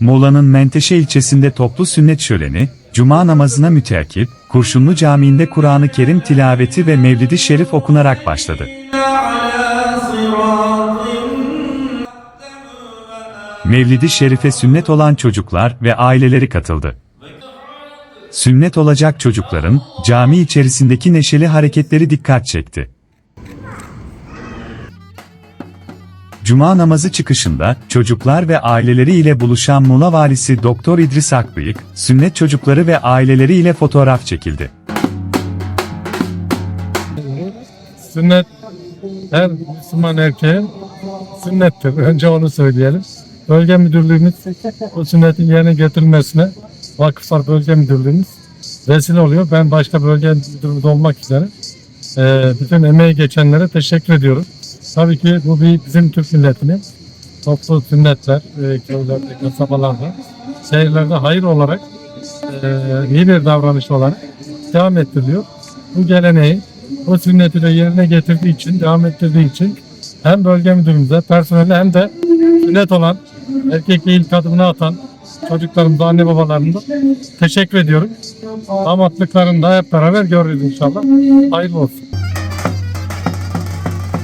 Muğla'nın Menteşe ilçesinde toplu sünnet şöleni, Cuma namazına müteakip, Kurşunlu Camii'nde Kur'an-ı Kerim tilaveti ve Mevlid-i Şerif okunarak başladı. Mevlid-i Şerif'e sünnet olan çocuklar ve aileleri katıldı. Sünnet olacak çocukların, cami içerisindeki neşeli hareketleri dikkat çekti. Cuma namazı çıkışında çocuklar ve aileleri ile buluşan Muğla valisi Doktor İdris Akbıyık, sünnet çocukları ve aileleri ile fotoğraf çekildi. Sünnet her Müslüman erkeğin sünnettir. Önce onu söyleyelim. Bölge müdürlüğümüz o sünnetin yerine getirilmesine Vakıflar Bölge Müdürlüğümüz vesile oluyor. Ben başta bölge müdürümüz olmak üzere eee, bütün emeği geçenlere teşekkür ediyorum. Tabii ki bu bir bizim Türk milletinin toplu sünnetler e, köylerde, kasabalarda, şehirlerde hayır olarak eee, iyi bir davranış olarak devam ettiriliyor. Bu geleneği o sünneti de yerine getirdiği için, devam ettirdiği için hem bölge müdürümüze, personele hem de sünnet olan, erkekle ilk adımını atan çocuklarımıza, anne babalarımıza teşekkür ediyorum. Damatlıklarını da hep beraber görürüz inşallah. Hayırlı olsun.